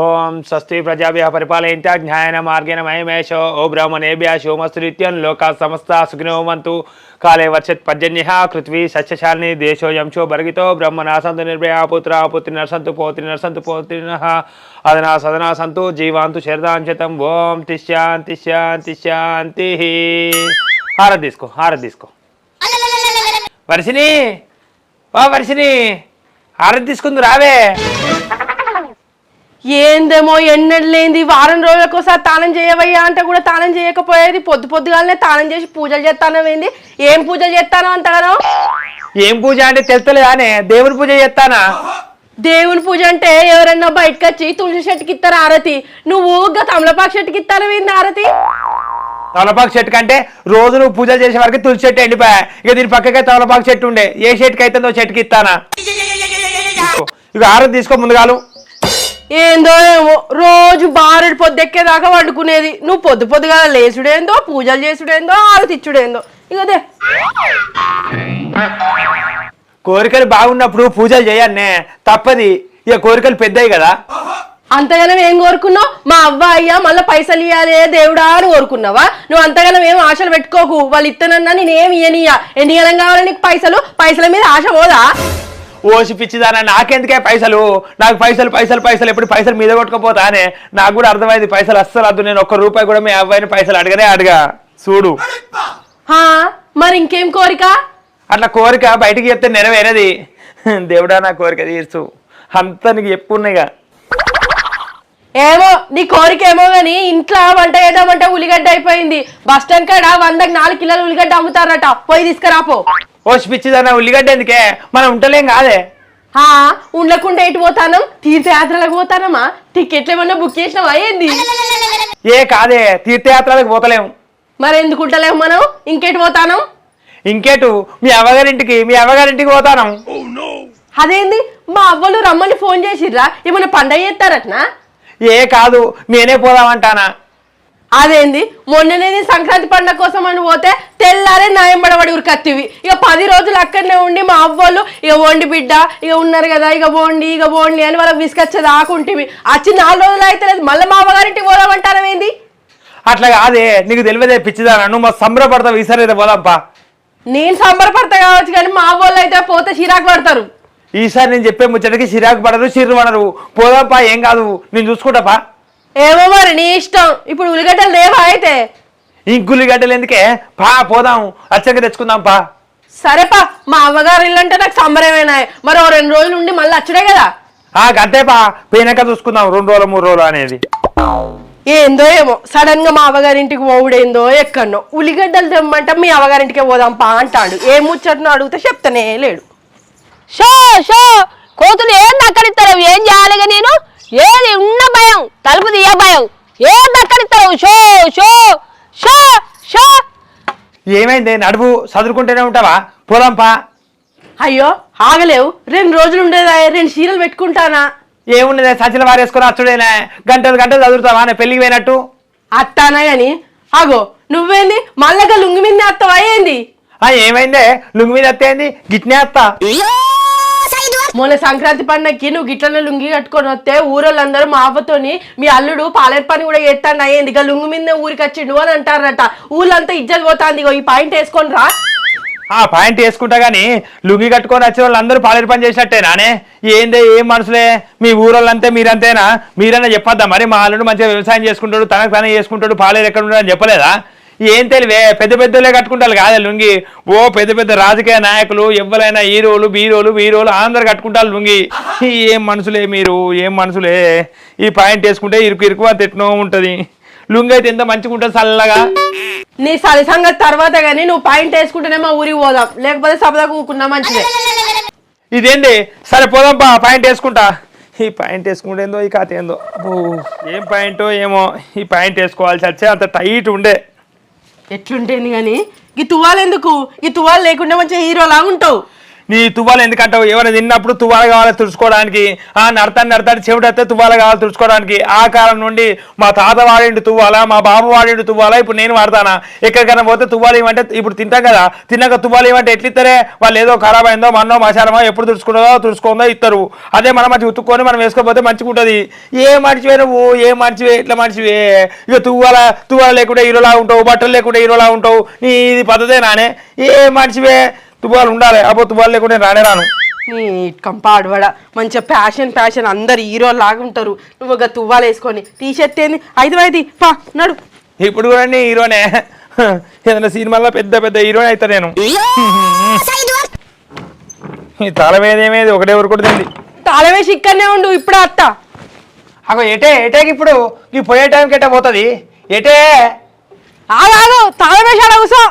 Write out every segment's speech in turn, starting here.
ఓం స్వస్తి ప్రజాభ్య పరిపాలయంత జ్ఞాయన మార్గేణ మహిమేశో. ఓ బ్రాహ్మణేభ్య శోమస్తు నిత్యం లోకా సమస్త సుఖినోమంతు కాలే వర్షత్ పర్జన్య పృథ్వీ సస్యశాలిని దేశోయం చో బర్గితో బ్రహ్మణ సంతు నిర్భయ పుత్ర పుత్రి నర్సంతు పోత్రి నర్సంతు పోత్రిన. అదనా సదనా సంతు జీవాంతు శరదాంశతం. ఓం తిశాంతి శాంతి శాంతి. హారతి తీసుకో హారతి తీసుకో. వర్షిని ఓ వర్షిని హారతి తీసుకుంది రావే ఏందేమో ఎన్నెళ్ళేంది వారం రోజులకు ఒకసారి తానం చేయవయ్యా అంటే కూడా తానం చేయకపోయేది పొద్దు పొద్దుగాలనే తానం చేసి పూజలు చేస్తానవేంది ఏం పూజలు చేస్తానో అంతగానో? ఏం పూజ అంటే తెలుస్తలేదానే దేవుని పూజ చేస్తానా? దేవుని పూజ అంటే ఎవరన్నా బయటకు వచ్చి తులసి చెట్టుకి ఇస్తారు ఆరతి. నువ్వు తమలపాకు చెట్టుకి ఇస్తానవేంది ఆరతి? తమలపాకు చెట్టు కంటే రోజు నువ్వు పూజలు చేసే వరకు తులసి చెట్టు ఎండిపోయా. ఇక దీని పక్కకే తమలపాకు చెట్టు ఉండే. ఏ చెట్టుకి అయితే చెట్టుకి ఇస్తానా? ఇక ఆరతి తీసుకో ముందుగాలు ఏందో ఏమో రోజు బారెడు పొద్దెక్కేదాకా వండుకునేది. నువ్వు పొద్దు పొద్దుగా లేచుడేందో పూజలు చేసుడేందో ఆరతి ఇచ్చుడేందో ఇక అదే కోరికలు బాగున్నప్పుడు పూజలు చేయన్నే తప్పది. ఇక కోరికలు పెద్దయి కదా. అంతగానం ఏం కోరుకున్నావు? మా అవ్వ అయ్యా మళ్ళీ పైసలు ఇవ్వాలి దేవుడా అని కోరుకున్నావా? నువ్వు అంతగానం ఏం ఆశలు పెట్టుకోకు. వాళ్ళు ఇత్తనన్నా నేను ఏమి ఇయ్యనియా ఎన్ని గలం కావాలి నీకు పైసలు? పైసల మీద ఆశ పోదా? ఓసి పిచ్చిదానా నాకెందుకే పైసలు? నాకు పైసలు పైసలు పైసలు ఎప్పుడు పైసలు మీద కొట్టుకపోతానే? నాకు కూడా అర్థమైంది పైసలు అస్సలు వద్దు నేను ఒక్క రూపాయి కూడా మీ అబ్బాయిని పైసలు అడగనే అడగా. చూడు. హా మరి ఇంకేం కోరిక? అట్లా కోరిక బయటికి చెప్తే నెరవేరది. దేవుడా నా కోరిక తీర్చు. అంతా నీకు చెప్పున్నాయిగా ఏమో నీ కోరిక ఏమో గాని ఇంట్లో వంట చేద్దామంటే ఉల్లిగడ్డ అయిపోయింది. బస్ స్టాండ్ కాడ వందకి నాలుగు కిలోలు ఉల్లిగడ్డ అమ్ముతారట. పోయి తీసుకురాపో. ఓసి పిచ్చిదానా ఉల్లిగడ్డ ఎందుకే? మనం ఉంటలేం కాదే. హా ఉండకుండా ఎటు పోతానం? తీర్థయాత్రలకు పోతానమా టికెట్లు ఏమన్నా బుక్ చేసినావా? ఏంది? ఏ కాదే తీర్థయాత్రలకు పోతలేం. మరి ఎందుకు ఉంటలేము మనం? ఇంకెటు పోతానం? ఇంకేటు మీ అవ్వగారింటికి మీ అవ్వగారింటికి పోతాను. అదేంది? మా అవ్వలు రమ్మని ఫోన్ చేసిర్రా? ఏమైనా పండగ చేస్తారట్నా? ఏ కాదు నేనే పోదామంటానా? అదేంది? మొన్ననే నీ సంక్రాంతి పండగ కోసం అని పోతే తెల్లారే నాయంబడబడి ఉరికత్తివి. ఇక పది రోజులు అక్కడనే ఉండి మా అవ్వలు ఇక వండి బిడ్డ ఇక ఉన్నారు కదా ఇక బోండి ఇక బోండి అని వాళ్ళకి విసుకొచ్చేది ఆకుంటివి వచ్చి నాలుగు రోజులు అయితే లేదు మళ్ళీ మా అవ్వగారింటికి పోదామంటారా ఏంది? అట్లా కాదే నీకు తెలియదే పిచ్చిదానా నువ్వు మా సంబరపడతావు ఈసారి పోదాంపా. నేను సంబరపడతా కావచ్చు కానీ మా అవ్వలు అయితే పోతే చిరాకు పడతారు. ఈసారి నేను చెప్పే ముచ్చటకి చిరాకు పడరు చిర్రు పడరు. పోదాంపా ఏం కాదు నేను చూసుకుంటాపా? ఏమో మరి నీ ఇష్టం. ఇప్పుడు ఉల్లిగడ్డలు లేవా అయితే? ఇంకుల్లి గడ్డలు ఎందుకే? పా పోదాం. అచ్చంగా తెచ్చుకుందాం పా. సరేపా మా అవ్వగారు ఇల్లు అంటే నాకు సంబరమేనా మరి ఓ రెండు రోజులు ఉండి మళ్ళీ వచ్చుడే కదా? ఆ గంతేపా పోయినాక చూసుకుందాం. రెండు రోజులు మూడు రోజులు అనేది. ఏందో ఏమో. సడన్గా మా అవ్వగారింటికి పోవుడేందో ఎక్కడనో. ఉల్లిగడ్డలు తెమ్మంటే మీ అవ్వగారింటికే పోదాం పా అంటాడు. ఏ ముచ్చటను అడిగితే చెప్తానే లేడు. షో షో. కోతులు ఏం దక్కడిస్తారు ఏం చేయాలిగా నేను? ఏది ఉన్న భయం తలుపు తీయ భయం? ఏం దక్కడిస్తారు షో షో షో షో. ఏమైంది? నడువు చదువుకుంటూనే ఉంటావా? పోదాంపా అయ్యో ఆగలేవు. రెండు రోజులు ఉండేదా రెండు చీరలు పెట్టుకుంటానా? ఏమున్నదే? సచిల వారేసుకొని అచ్చుడేనా. గంటలు గంటలు చదువుతావా నేను పెళ్ళికి పోయినట్టు. అత్తానా గాని? అగో నువ్వేంది? మళ్ళగా లుంగి మీద అత్తవా? ఏంది? ఆ ఏమైందే? లుంగి మీద ఎత్తేంది గిట్నే అత్తా. మొన్న సంక్రాంతి పండగకి నువ్వు గిట్లనే లుంగి కట్టుకొని వస్తే ఊరోళ్ళందరూ మా అవ్వతోని మీ అల్లుడు పాలేరు పని కూడా చేస్తాను అయ్యింది ఇక లుంగి మీద ఊరికి వచ్చిండు అని అంటారట. ఊళ్ళంతా ఇజ్జలు పోతాంది ఇగో ఈ పాయింట్ వేసుకొని రా. ఆ పాయింట్ వేసుకుంటా గానీ లుంగి కట్టుకొని వచ్చిన వాళ్ళందరూ పాలేరు పని చేసినట్టేనానే ఏందే ఏం మనుషులే మీ ఊరోళ్ళంతే మీరంతేనా? మీరన్నా చెప్పొద్దా మరి? మా అల్లుడు మంచిగా వ్యవసాయం చేసుకుంటాడు తనకు తనే చేసుకుంటాడు పాలేరు ఎక్కడ ఉంటాడు అని చెప్పలేదా? ఏం తెలివే? పెద్ద పెద్దలే కట్టుకుంటారు కాదే లుంగి. ఓ పెద్ద పెద్ద రాజకీయ నాయకులు ఎవరైనా హీరోలు బీరోలు వీరోలు అందరు కట్టుకుంటారు లుంగి. ఈ ఏం మనుషులే మీరు ఏం మనుషులే ఈ పాయింట్ వేసుకుంటే ఇరుకు ఇరుకు ఎట్నో ఉంటది. లుంగి అయితే ఎంత మంచిగా ఉంటుంది చల్లగా నీ సరి సంగతి తర్వాత కానీ నువ్వు పాయింట్ వేసుకుంటేనే మా ఊరికి పోదాం. లేకపోతే సభదా కూకున్నా మంచిదే. ఇదేంది? సరే పోదాంపా పాయింట్ వేసుకుంటా. ఈ పాయింట్ వేసుకుంటే ఏందో ఈ కథ ఏందో. అబ్బో, ఏం పాయింటో ఏమో ఈ పాయింట్ వేసుకోవాల్సి వచ్చే అంత టైట్ ఉండే. ఎట్లుంటేంది కానీ ఈ తువ్వాలు ఎందుకు ఈ తువ్వాలు లేకుండా మంచిగా హీరో ఉంటావు నీ తువ్వాలు ఎందుకంటావు? ఎవరైనా తిన్నప్పుడు తువ్వాలు కావాలి తుడుచుకోవడానికి ఆ నడతాను నడతాడు చెవిటైతే తువ్వాలు కావాలి తుడుచుకోవడానికి ఆ కాలం నుండి మా తాత వాడిండు తువ్వాల మా బాబు వాడిండు తువ్వాలా ఇప్పుడు నేను వాడతానా? ఎక్కడికైనా పోతే తువ్వాలి ఏమంటే ఇప్పుడు తింటాం కదా తిన్నాక తువ్వాలు ఏమంటే ఎట్లా ఇస్తారే వాళ్ళు ఏదో ఖరాబ్ అయిందో మన్నో మసాలమో ఎప్పుడు తుడుచుకుంటుందో తుడుచుకుందో ఇస్తారు అదే మనం మంచి ఉతుక్కొని మనం వేసుకోకపోతే మంచిగా ఉంటుంది. ఏ మనిషివే నువ్వు? ఏ మనిషివే? ఎట్లా మనిషివే? ఇక తువ్వాల తువ్వాల లేకుంటే హీరోలా ఉంటావు బట్టలు లేకుంటే హీరోలా ఉంటావు. నీ ఇది పద్ధతే నానే. ఏ మనిషివే? తువ్వాలు ఉండాలి. అబ్బో తువ్వాలు లేకుంటే నేను రానే రాను. నీ కంపాడవడ మంచిగా ఫ్యాషన్ ఫ్యాషన్ అందరు హీరో లాగా ఉంటారు. నువ్వు ఒక తువ్వాలు వేసుకొని టీ షర్ట్ ఏంది? ఐదు ఐదు పా నడు. ఇప్పుడు కూడా నీ హీరోనే. ఏదైనా సినిమాలో పెద్ద పెద్ద హీరోనే అవుతా నేను. ఈ తల మీద ఏమేది? ఒకటే ఊరు కూడా తింది. తాళం వేసి ఇక్కడనే ఉండు ఇప్పుడే అత్త. అగో ఎటే ఎటేకి ఇప్పుడు? ఈ పోయే టైంకి ఎటే పోతుంది? ఎటే ఆగాగు తాళం వేసి ఆడ కూసో.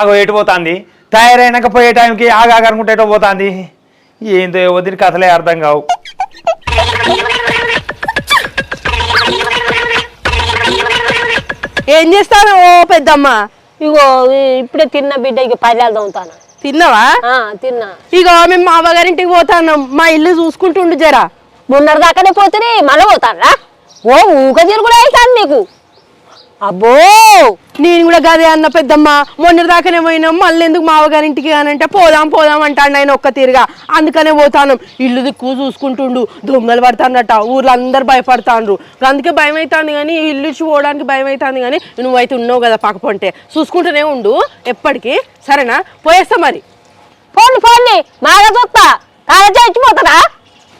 అగో ఎటు పోతుంది? తయారైనాక పోయే టైంకి ఆగాకనుకుంటే ఎటో పోతుంది? ఏందో వదిలి కథలే అర్థం కావు. ఏం చేస్తాను ఓ పెద్దమ్మ? ఇగో ఇప్పుడే తిన్న బిడ్డ ఇక పల్లెలు తవ్వుతాను తిన్నావా? తిన్నా. ఇగో మేము మా అవ్వగారింటికి పోతాను. మా ఇల్లు చూసుకుంటుండు జరా. మొన్నటి దాకానే పోతే మళ్ళీ పోతారా ఓ ఊక తిరుగుడు అవుతాను నీకు. అబ్బో! నేను కూడా గదే అన్న పెద్దమ్మ. మొన్న దాకానే పోయినాం మళ్ళీ ఎందుకు మావగారింటికి అవ్వగారింటికి అంటే పోదాం పోదాం అంటాడు ఆయన ఒక్క తీరుగా. అందుకనే పోతాను. ఇల్లు దిక్కు చూసుకుంటుండు దొంగలు పడతానట ఊర్లో అందరు భయపడతాండ్రు. అందుకే భయం అవుతుంది కానీ ఇల్లు ఇచ్చి పోవడానికి భయం అవుతుంది కానీ నువ్వైతే ఉన్నావు కదా పక్కపంటే చూసుకుంటూనే ఉండు ఎప్పటికీ. సరేనా? పోయేస్తా మరి. పోండి పోండి మాగా చూస్తా తాళ చచ్చిపోతారా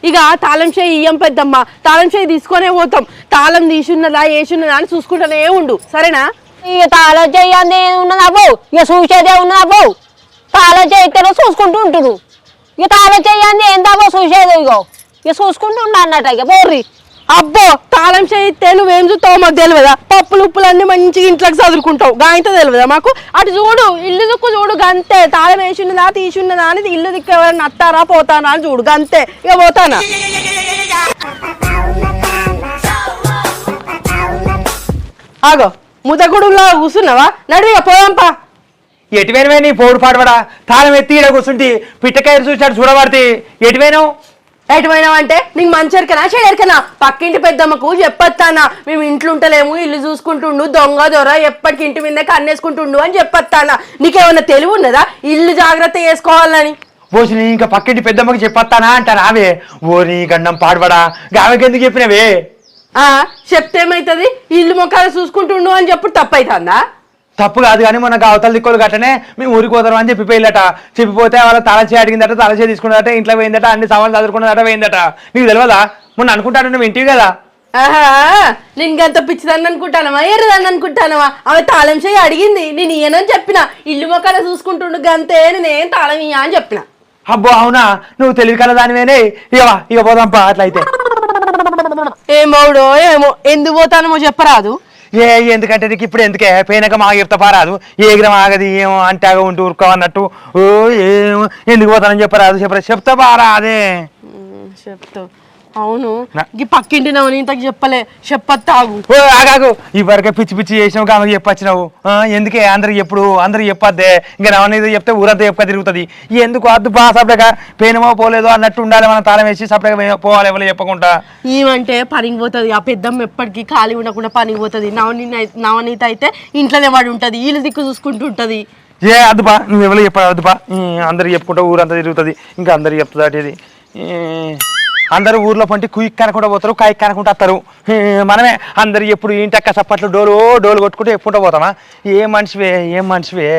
ఇక తాళం చేయి ఇయ్యం పెద్దమ్మ. తాళం చేయి తీసుకొనే పోతాం. తాళం తీసున్నదా వేసున్నదా అని చూసుకుంటానే ఉండు. సరేనా? ఇక తాళ చెయ్యంది ఉన్నది అబ్బో. ఇక చూసేదే ఉన్నది అబ్బో. తాళ చేయితేనే చూసుకుంటూ ఉంటురు ఇక తాళం చేయి అంది అబ్బో చూసేది ఇగో. ఇక చూసుకుంటూ ఉన్నా అన్నట్టు ఇక. పోర్రి. అబ్బో తాళం చేయితే నువ్వేం చూస్తావు మాకు తెలియదా పప్పులు ఉప్పులు అన్ని మంచిగా ఇంట్లోకి చదువుకుంటావు గాయంతో తెలియదా మాకు? అటు చూడు ఇల్లు దుక్కు చూడు గంతే. తాళం వేసిన్నదా తీసున్నదా అని ఇల్లు దిక్కు ఎవరైనా నత్తారా పోతానా అని చూడు గంతే. ఇక పోతానా? ఆగో ముద్దగుడులా కూర్చున్నావా నడివిగా పోదాంపా. ఎటువైనవే నీ పోడు పాడవడా తాళం ఎత్తి ఈడ కూర్చుంటి పిట్టకాయలు చూసాడు చూడబడితే ఎటువైనావు? ఎటువైనావు అంటే నీకు మంచి ఎరకనా? చెడు ఎరకనా? పక్కింటి పెద్దమ్మకు చెప్పొత్తానా? మేము ఇంట్లో ఉంటలేము ఇల్లు చూసుకుంటుండు దొంగ దొర ఎప్పటికి ఇంటి మీద కన్నేసుకుంటుండు అని చెప్పొత్తానా? నీకేమన్నా తెలివి ఉన్నదా? ఇల్లు జాగ్రత్త చేసుకోవాలని. పోసి నీ ఇంకా పక్కింటి పెద్దమ్మకి చెప్పొస్తానా అంటారు? ఆవే ఓ నీ గండం పాడబడా. గామెకి ఎందుకు చెప్పినవే? ఆ చెప్తే ఏమైతుంది? ఇల్లు మొక్కలు చూసుకుంటుండు అని చెప్పు తప్పైతుందా? తప్పు కాదు కానీ మొన్న అవతల దిక్కులు గట్టనే మేము ఊరికి పోతాం అని చెప్పి పోయిల్లట చెప్పిపోతే వాళ్ళ తలచే అడిగిందట తలచే తీసుకున్నదట ఇంట్లో పోయిందట అన్ని సామాన్లు చదువుకున్నదట పోయిందట. నీకు తెలియదా మొన్న అనుకుంటాను నువ్వు ఇంటివి కదా? ఆహా నేను గంత పిచ్చిదాన్ని అనుకుంటానవా ఎర్రదాన్ని అనుకుంటానవా? ఆమె తాళం చేయి అడిగింది నేను ఇయ్యనని చెప్పిన. ఇల్లు మొక్కలు చూసుకుంటుండు గంతే నేనేం తాళం ఇయ్యా అని చెప్పిన. అబ్బో అవునా? నువ్వు తెలివి కల దానివేనే? ఇక వా, ఇక పోదాంపా అట్లయితే. ఏమోడో ఏమో ఎందుకు పోతానమో చెప్పరాదు? ఏ ఎందుకంటే నీకు ఇప్పుడు ఎందుకే? పోయినాక మాకు చెప్తా పారాదు. ఏ గ్రహం ఆగది ఏమో అంటే ఆగ ఉంటూ ఊరుకోవన్నట్టు ఓ ఏమో ఎందుకు పోతానని చెప్పరాదు? చెప్పరా చెప్తా పారా అదే చెప్తావు. అవును. ఈ పక్కింటి నవ్వు ఇంతకు చెప్పలే. చెప్పత్తాగు ఓ ఆగాగు ఈ వరకే పిచ్చి పిచ్చి చేసినావు ఆమెకి చెప్పొచ్చినావు. ఎందుకే అందరికి ఎప్పుడు అందరికి చెప్పొద్దే. ఇంకా నవనీది చెప్తే ఊరంతా చెప్పుక తిరుగుతుంది. ఎందుకు అద్దు బా సపడగా పోయినమో పోలేదో అన్నట్టు ఉండాలి మనం తాళం వేసి సపడగా పోవాలి ఎవరు చెప్పకుండా. ఏమంటే పనికి పోతుంది. ఆ పెద్దమ్మ ఎప్పటికీ ఖాళీ ఉండకుండా పనికి పోతుంది. నవనీత అయి- నవనీత అయితే ఇంట్లోనే వాడు ఉంటుంది. వీళ్ళు దిక్కు చూసుకుంటూ ఉంటుంది. ఏ అద్దుపా నువ్వు ఎవరు చెప్పాలి అద్దుపా అందరికి చెప్పుకుంటా ఊరంతా తిరుగుతుంది. ఇంకా అందరికి చెప్తుంది అటు అందరూ ఊర్లో పంటి కుయిక్ కనకుండా పోతారు కాయిక్ కనకుండా వస్తారు. మనమే అందరు ఎప్పుడు ఇంటక్క చప్పట్లు డోలు డోలు కొట్టుకుంటూ చెప్పుకుంటూ పోతామా? ఏం మనిషివే ఏం మనిషివే?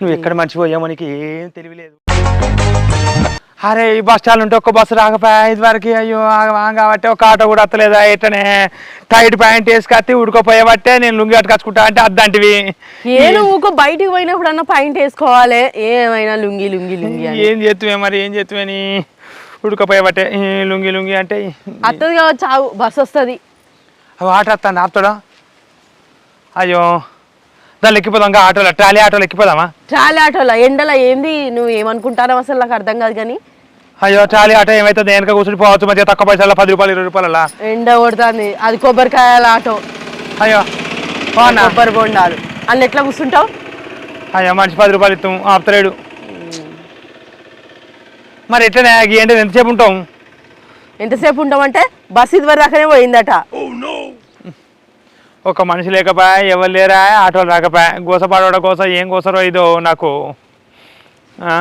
నువ్వు ఎక్కడ మనిషివో ఏమో నీకు ఏం తెలియలేదు అరే ఈ బస్ స్టాండ్ ఉంటే ఒక్క బస్సు రాకపోయా? ఇది వరకు అయ్యో కాబట్టి ఒక ఆటో కూడా వస్తలేదా? ఎట్టనే? టైట్ ప్యాంట్ వేసుకొచ్చి ఉడుకోపోయేబట్టే నేను లుంగి కట్టుకొచ్చుకుంటా అంటే అద్దంటివి. ఏను ఊకో బయటికి పోయినప్పుడు అన్న పాయింట్ వేసుకోవాలి? ఏమైనా లుంగి లుంగి లుంగి ఏం చేస్తువే మరి ఏం చేస్తువని ఉడకపోయేబట్టే ఈ లుంగి లుంగి అంటే అత్తది కావచ్చు ఆగు బస్ వస్తుంది. ఆటో వస్తాను ఆపుతాడా? అయ్యో దాన్ని ఎక్కిపోదాం ఆటోలో ట్రాలీ ఆటోలో ఎక్కిపోదామా? చాలా ఆటోలా ఎండలా ఏంది? నువ్వు ఏమనుకుంటానో అసలు నాకు అర్థం కాదు కానీ. అయ్యో ట్రాలీ ఆటో ఏమైతుంది? వెనక కూర్చుని పోవచ్చు మధ్య తక్కువ పైసలు పది రూపాయలు ఇరవై రూపాయల ఎండ కొడుతుంది. అది కొబ్బరికాయల ఆటో. అయ్యో కొబ్బరి బొండాలు. అన్ని ఎట్లా కూర్చుంటావు? అయ్యో మనిషి పది రూపాయలు ఇస్తాం ఆపుతలేడు. మరి ఎట్లనే ఏంటి ఎంతసేపు ఉంటాం? ఎంతసేపు ఉంటామంటే బస్ ఇది వరకు దాకానే పోయిందట. ఒక మనిషి లేకపోయా ఎవరు లేరా ఆటోలు రాకపోయా గోసపాడోడ కోసం ఏం కోసరో ఇదో నాకు. ఆ?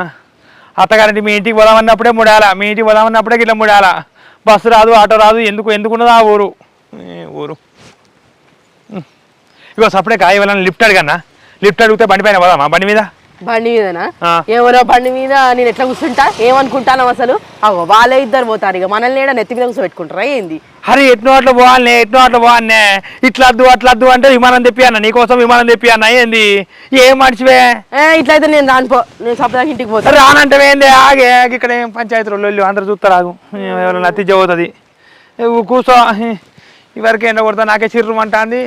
అత్తగారింటి మీ ఇంటికి పోదామన్నప్పుడే ముడాల మీ ఇంటికి పోదామన్నప్పుడే గిట్ల ముడాల బస్సు రాదు ఆటో రాదు ఎందుకు ఎందుకున్నదో ఆ ఊరు. ఊరు. ఇగో సప్పుడే కాయ ఇవ్వాలని లిఫ్ట్ అడిగన్నా. లిఫ్ట్ అడిగితే బండి పైన పోదామా? బండి మీద? బండి మీదనా. ఎవరో బండి మీద నేను ఎట్లా కూర్చుంటా? ఏమనుకుంటాను అసలు? అగో వాళ్ళే ఇద్దరు పోతారు ఇక. మనల్ని ఏడా నెత్తి మీద కూర్చోబెట్టుకుంటారా ఏంది? అరే ఎట్నో అట్లా పోవాలనే ఎట్నో అట్లా పోవాలనే. ఇట్లా అద్దు అట్లా అద్దు అంటే విమానం తెప్పి అన్న. నీకోసం విమానం తెప్పి అన్న. ఏంది? ఏం మనిషివే? ఏ ఇట్లయితే నేను రానుపో నేను సపదాకి ఇంటికి పోతాను రానంటే ఏంది? ఆగే ఇక్కడ ఏం పంచాయతీ రోజులు అందరు చూస్తారు ఎవరైనా నత్తి పోతుంది. నువ్వు కూర్చో ఇవరకు ఎండ కొడతా నాకే చిర్రు అంటాంది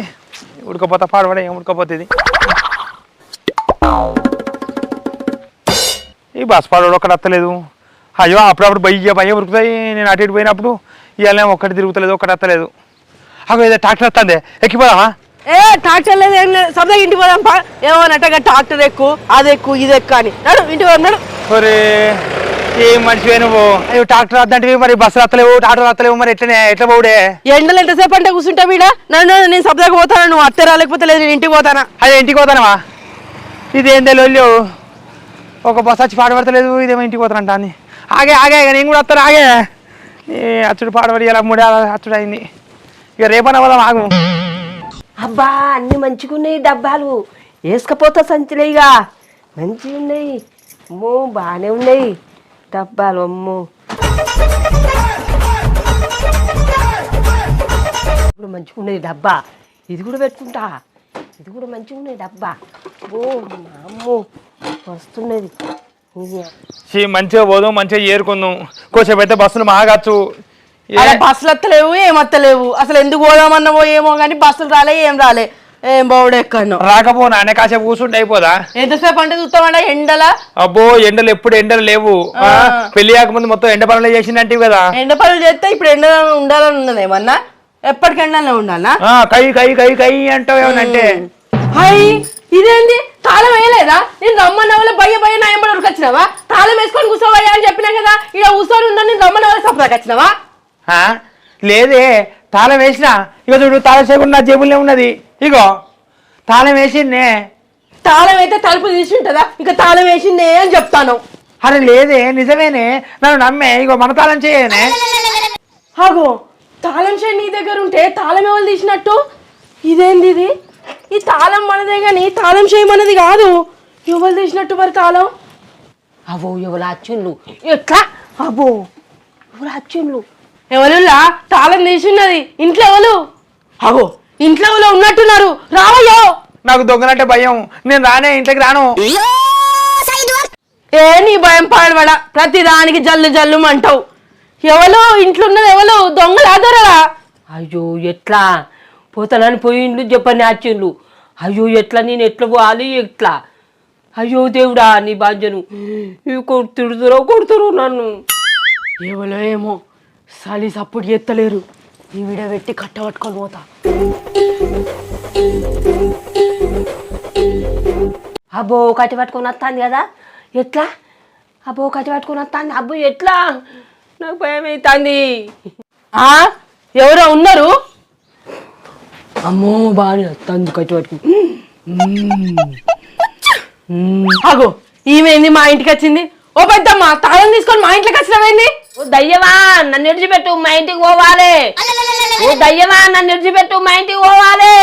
ఉడకపోతా పాడబడే ఏం ఉడకపోతుంది? ఈ బస్ పాడోడు ఒక్కడు వస్తలేదు అయ్యో అప్పుడప్పుడు బయ్య భయం ఉరుకుతాయి. నేను అటు ఇటు పోయినప్పుడు ఇవాళ ఒక్కటి తిరుగుతలేదు ఒక్కటి వస్తలేదు అగో ఏదో ట్రాక్టర్ వస్తుంది ఎక్కిపోదామా ఏ ట్రాక్టర్ లేదు ఏం లేదు. సపదాకి ఇంటికి పోదాం పా. ఏమన్నట్టుగా ట్రాక్టర్ ఎక్కువ అది ఎక్కువ ఇది ఎక్కువ అని. నడు ఇంటికి పోదాం నడు. ఒరే ఏం నువ్వు? అయ్యో ట్రాక్టర్ వద్దంటివి మరి? బస్సు వస్తలేవు ట్రాక్టర్ వస్తలేవు మరి ఎట్లనే ఎట్లా పోవుడే? ఎండలు ఎంతసేపు అంటే కూర్చుంటా వీడ? నన్ను నేను సపదాకి పోతాను నువ్వు అత్తే రాలేకపోతే లేదు నేను ఇంటికి పోతానా? అదే ఇంటికి పోతానవా? ఇది లొల్లు ఒక బస్ వచ్చి పాడబడతలేదు ఇదేమో ఇంటికి పోతారంట అని ఆగే ఆగే ఇక నేను కూడా వస్తాను ఆగే. ఏ అచ్చుడు పాడబడి ఇలా మూడే అచ్చుడు అయింది ఇక రేపన పోదాం ఆగు. అబ్బా అన్ని మంచిగా ఉన్నాయి డబ్బాలు. వేసుకపోతా సంచులేగా మంచిగా ఉన్నాయి. అమ్మో బాగానే ఉన్నాయి డబ్బాలు అమ్మో. ఇప్పుడు మంచిగా ఉన్నది డబ్బా. ఇది కూడా పెట్టుకుంటా. ఇది కూడా మంచిగా ఉన్నది డబ్బా. ఓ మా అమ్మో వస్తున్నది. ఇది. చీ, మంచిగా పోదాం మంచిగా ఏరుకుందాం. కొంచెం అయితే బస్సులు మాగచ్చు. బస్సులు వస్తలేవు ఏం వస్తలేవు అసలు ఎందుకు పోదామన్నావో ఏమో కానీ బస్సులు రాలే ఏం రాలే. ఏం బావుడు ఎక్కడో రాకపోనా? అనే కాసేపు కూర్చుంటే అయిపోదా? ఎంతసేపు అంటే చూస్తామంటే ఎండల? అబ్బో ఎండలు ఎప్పుడు ఎండలు లేవు. పెళ్ళి కాకముందు మొత్తం ఎండ పనులు చేసిందంటే కదా. ఎండ పనులు చేస్తే ఇప్పుడు ఎండ ఉండాలని ఉన్నది ఏమన్నా ఎప్పటికి ఎండలో ఉండాలా కై కై కై కై అంటావు ఏమనంటే హాయ్ ఇదేంది? తాళం వేయలేదా? నేను రమ్మన్న వాళ్ళ భయ భయ నా ఎంబడి వచ్చినావా తాళం వేసుకొని కూర్చోవయ్యా అని చెప్పినా కదా ఇక కూర్చొని ఉందని నేను రమ్మన్న వాళ్ళ సపదాకి వచ్చినావా? ఆ? లేదే తాళం వేసిన. ఇక చూడు తాళం చేయకుండా నా జేబుల్లో ఉన్నది. ఇగో తాళం వేసిందే. తాళం అయితే తలుపు తీసి ఉంటుందా? ఇక తాళం వేసిందే అని చెప్తాను. అరే లేదే నిజమేనే. నన్ను నమ్మే. ఇగో మన తాళం చేయనే. ఆగో. తాళం చేయి నీ దగ్గర ఉంటే తాళం ఎవరు తీసినట్టు? ఇదేంది ఇది? ఈ తాళం మనదే కానీ తాళం చేయి మనది కాదు. ఎవరు తీసినట్టు మరి తాళం? అవో ఎవరు అచ్చుళ్ళు ఎట్లా? అబ్బో ఎవరు అచ్చుళ్ళు ఎవరులా? తాళం తీసిన్నది. ఇంట్లో ఎవరు? అగో ఇంట్లో ఎవరు ఉన్నట్టున్నారు. రావయ్యో! నాకు దొంగలంటే భయం. నేను రానే ఇంట్లోకి రాను. ఏ నీ భయం పాడబడ ప్రతి దానికి జల్లు జల్లు ఎవలో ఇంట్లో ఉన్నది ఎవరు దొంగలు ఆదరరా అయ్యో ఎట్లా? పోతానని పోయిండు చెప్పని ఆచిండు అయ్యో ఎట్లా? నేను ఎట్లా పోవాలి? ఎట్లా? అయ్యో దేవుడా నీ బాధ్యను ఇవి కొడుతుడుతురో కొడుతురు నన్ను. ఎవలో ఏమో సలి సప్పుడు ఎత్తలేరు ఈ విడ పెట్టి కట్టబట్టుకొని పోతా. అబ్బో కట్టి పట్టుకొని వస్తాను కదా? ఎట్లా? అబ్బో కట్టి పట్టుకొని వస్తాను అబ్బో ఎట్లా? నాకు భయం అవుతుంది ఆ? ఎవరో ఉన్నారు? అమ్మో బాగా వస్తుంది కట్టి పట్టుకుని ఆగో ఈమెంది మా ఇంటికి వచ్చింది? ఓ పెద్దమ్మ తాళం తీసుకొని మా ఇంట్లోకి వచ్చినవేంది ఓ దయ్యమా నన్ను విడిచిపెట్టు మా ఇంటికి పోవాలి. ఓ దయ్యమా నన్ను విడిచిపెట్టు మా ఇంటికి పోవాలి.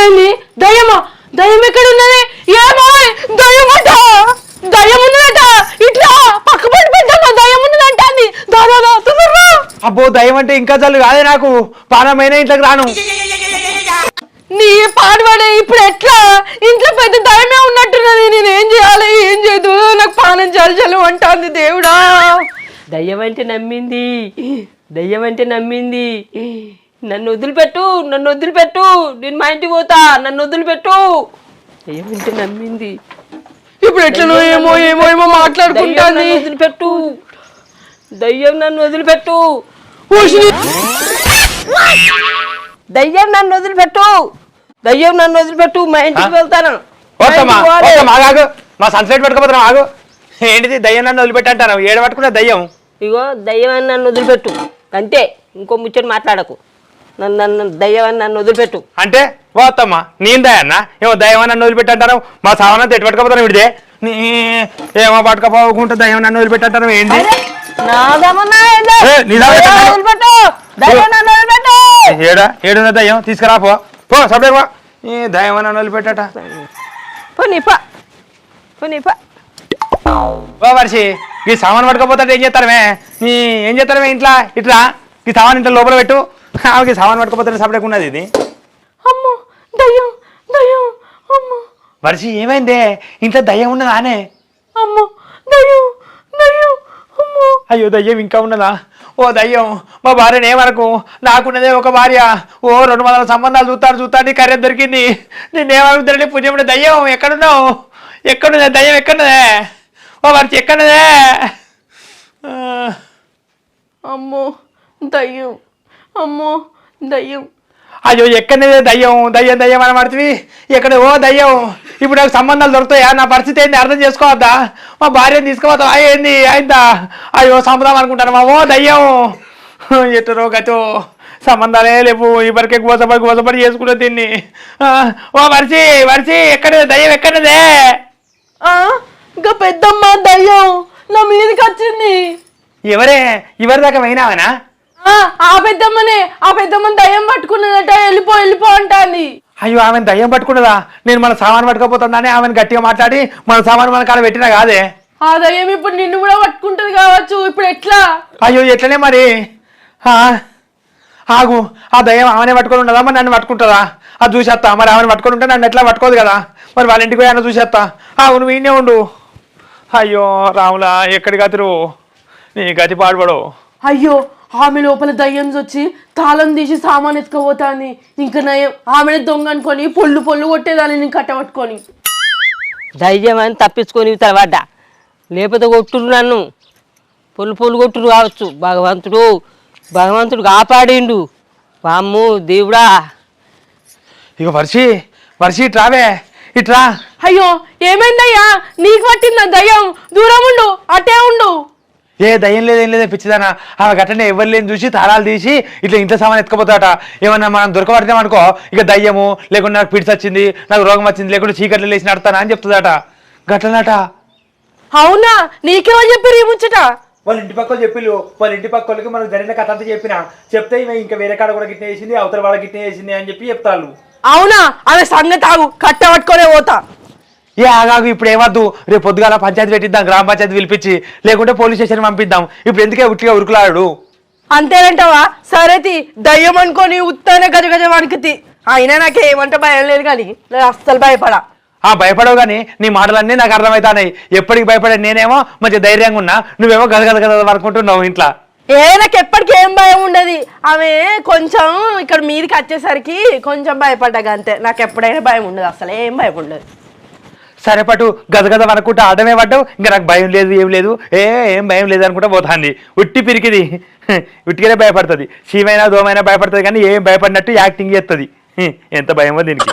ఏంది? దయ్యమా? దయ్యం ఎక్కడ ఉన్నది ఏమో దయ్యమట దయ్యం ఉన్నదట ఇట్లా పక్క పడి పెద్దమ్మ దయ్యం ఉన్నదంట అంది దాదా దా, తొందరగా రా. అబ్బో దయ్యం అంటే ఇంకా చల్లు కాదే నాకు. పానమైన ఇంట్లోకి రాను. నీ పాడవాడే ఇప్పుడు ఎట్లా? ఇంట్లో పెద్ద దయమే ఉన్నట్టున్నది. నేను ఏం చేయాలి? ఏం చేయదు? నాకు పానం జలు జలు అంటుంది దేవుడా. దయ్యం అంటే నమ్మింది. దయ్యం అంటే నమ్మింది. నన్ను వదిలిపెట్టు నన్ను వదిలిపెట్టు. నేను మా ఇంటికి పోతా. నన్ను వదిలిపెట్టు. దయ్యం అంటే నమ్మింది. ఇప్పుడు ఎట్లనో ఏమో ఏమో ఏమో నన్ను వదిలిపెట్టు. దయ్యం నన్ను వదిలిపెట్టు. దయ్యం నన్ను వదిలిపెట్టు. దయ్యం నన్ను వదిలిపెట్టు. మా ఇంటికి వెళ్తాను. మా ఆగు సన్సెట్ పెట్టుకోపోతున్నా ఆగు. ఏంటిది? దయ్యం నన్ను వదిలిపెట్టంటాను ఏడు పట్టుకున్న దయ్యం? ఇగో దయ్యం అని నన్ను వదిలిపెట్టు. అంతే ఇంకో ముచ్చట మాట్లాడకు. నన్ను నన్ను దయ్యం అని నన్ను వదిలిపెట్టు. అంటే పోతమ్మా నేను దయన్న ఏమో దయ్యం నన్ను వదిలిపెట్టంటాను మా సావన తెట్టు పట్టుకపోతాను విడిదే నీ ఏమో పట్టుకపోకుండా దయ్యం నన్ను వదిలిపెట్టంటాను ఏంటి ఏడా ఏడున్న దయ్యం? తీసుకురా పో. పో సపడే పో. ఈ దయ్యం నన్ను వదిలిపెట్టట పోనీ పా. పోనీ పా. ఓ వర్షి ఈ సామాన్ పట్టుకపోతాడు ఏం చేస్తారమే నీ ఏం చేస్తారమే ఇంట్లో? ఇట్లా? ఈ సామాన్ ఇంట్లో లోపల పెట్టు. ఆమెకి సామాన్ పట్టుకపోతే సపరేట్ ఉన్నది ఇది? అమ్మో దయ్యం దయ్యం అమ్మో. వర్షి ఏమైందే? ఇంట్లో దయ్యం ఉన్నదానే? అమ్మో అయ్యో దయ్యం ఇంకా ఉన్నదా? ఓ దయ్యం మా భార్యను ఏమనకు? నాకున్నదే ఒక భార్య. ఓ రెండు వందల సంబంధాలు చూస్తాను చూస్తాను నీ కర్రె దొరికింది. నేనేమనుకుతానండి పుణ్యముడు దయ్యం? ఎక్కడున్నావు? ఎక్కడున్నదే? దయ్యం ఎక్కడున్నదే? ఓ వర్షి ఎక్కడున్నదే? అమ్మో దయ్యం. అమ్మో దయ్యం. అయ్యో ఎక్కడనే దయ్యం దయ్యం దయ్యం అని పడుతుంది ఎక్కడ ఓ దయ్యం ఇప్పుడు నాకు సంబంధాలు దొరుకుతాయా? నా పరిస్థితి ఏంటి? అర్థం చేసుకోవద్దా? మా భార్యను తీసుకుపోతావా? ఏంది? అయిందా? అయ్యో సంబంధం అనుకుంటాను. మా ఓ దయ్యం. ఎట్టరో గతో సంబంధాలే లేవు. ఇవరికే గోసపడి గోసపడి చేసుకుంటే దీన్ని. ఓ వరిసి వరిసి ఎక్కడ దయ్యం ఎక్కడదే ఆ, ఇంకా పెద్దమ్మ దయ్యం నా మీదకి వచ్చింది. ఎవరే? ఎవరి దాకా పోయినావనా? ఆ, పెద్దమ్మనే ఆ పెద్దమ్మని దయ్యం పట్టుకున్నదట వెళ్ళిపో వెళ్ళిపో అంటాంది. అయ్యో ఆమెను దయ్యం పట్టుకున్నదా? నేను మన సామాన్ పట్టుకపోతుందని ఆమెను గట్టిగా మాట్లాడి మన సామాన్ మన కాడ పెట్టినా కాదే? ఆ దయ్యం ఇప్పుడు నిన్ను కూడా పట్టుకుంటది కావచ్చు ఇప్పుడు ఎట్లా? అయ్యో ఎట్లనే మరి? ఆ, ఆగు ఆ దయ్యం ఆమెనే పట్టుకొని ఉండదా మరి నన్ను పట్టుకుంటుందా? అది చూసేస్తా మరి ఆమెను పట్టుకొని ఉంటే నన్ను ఎట్లా పట్టుకోదు కదా? మరి వాళ్ళ ఇంటికి పోయి చూసేస్తా ఆగు నువ్వు ఈయనే ఉండు. అయ్యో రాములా ఎక్కడి గతిరు? నీ గతి పాడుపడు అయ్యో ఆమె లోపల దయ్యం వచ్చి తాళం తీసి సామాన్ ఎత్తుకపోతాంది. ఇంకా నయం ఆమెను దొంగ అనుకొని పొల్లు పొల్లు కొట్టేదాన్ని నేను కట్టబట్టుకొని ధైర్యం అని తప్పించుకొని తర్వాత లేకపోతే కొట్టురు నన్ను. పొల్లు పొల్లు కొట్టురు కావచ్చు. భగవంతుడు భగవంతుడు కాపాడిండు. వామ్ము దేవుడా. ఇక వర్షి వర్షి ఇట్రావే ఇట్రా అయ్యో ఏమైందయ్యా? నీకు పట్టిందా దయ్యం? దూరం ఉండు అటే ఉండు. ఏ దయ్యం లేదు ఏం లేదే పిచ్చిదానా. ఆమె గట్టనే ఎవరు లేని చూసి తాళాలు తీసి ఇట్లా ఇంట్లో సామాన్ ఎత్తుకపోతాట ఏమన్నా మనం దొరకబడితే అనుకో ఇక దయ్యము లేకుంటే నాకు పిడిచి వచ్చింది నాకు రోగం వచ్చింది లేకుంటే చీకట్లు లేచి నడతానా అని చెప్తుందట. గట్లనట అవునా? నీకెవరు చెప్పారు ఈ ముచ్చట? వాళ్ళ ఇంటి పక్కలు చెప్పిళ్ళు వాళ్ళ ఇంటి పక్కలకి మనకు జరిగిన కథ అంతా చెప్పిన. చెప్తే ఈమె ఇంకా వేరే కాడ కూడా గిట్నే వేసింది అవతల వాళ్ళ గిట్నే వేసింది అని చెప్పి చెప్తారు అవునా? ఆమె సంగతి ఆగు. కట్ట పట్టుకొనే పోతా. ఏ ఆగాగు ఇప్పుడు ఏమద్దు? రేపు పొద్దుగాల పంచాయతీ పెట్టిద్దాం గ్రామ పంచాయతీ పిలిపించి లేకుంటే పోలీస్ స్టేషన్ పంపిద్దాం. ఇప్పుడు ఎందుకే ఉట్టిగా ఉరుకులాడు అంతేనంటావా? సరేతి దయ్యం అనుకొని ఉత్తానే గజ గజ వణుకుతి. అయినా నాకు ఏమంటే భయం లేదు కానీ నేను అస్సలు భయపడా. ఆ భయపడవు కానీ నీ మాటలన్నీ నాకు అర్థమవుతాయి ఎప్పటికి భయపడే నేనేమో మంచి ధైర్యంగా ఉన్నా నువ్వేమో గద గద అనుకుంటున్నావు ఇంట్లో. ఏ నాకు ఎప్పటికీ ఏం భయం ఉండదు. ఆమె కొంచెం ఇక్కడ మీదకి వచ్చేసరికి కొంచెం భయపడ్డా అంతే. నాకు ఎప్పుడైనా భయం ఉండదు అసలు ఏం భయం ఉండదు. సరే పట్టు గద అనుకుంటా ఆడమే పడ్డావు. ఇంకా నాకు భయం లేదు ఏం లేదు. ఏ ఏం భయం లేదు అనుకుంటా పోతుంది. ఉట్టి పిరికిది. ఉట్టిగానే భయపడుతుంది. చీమైనా దోమైనా భయపడుతుంది కానీ ఏం భయపడినట్టు యాక్టింగ్ చేస్తుంది. ఎంత భయమో దీనికి.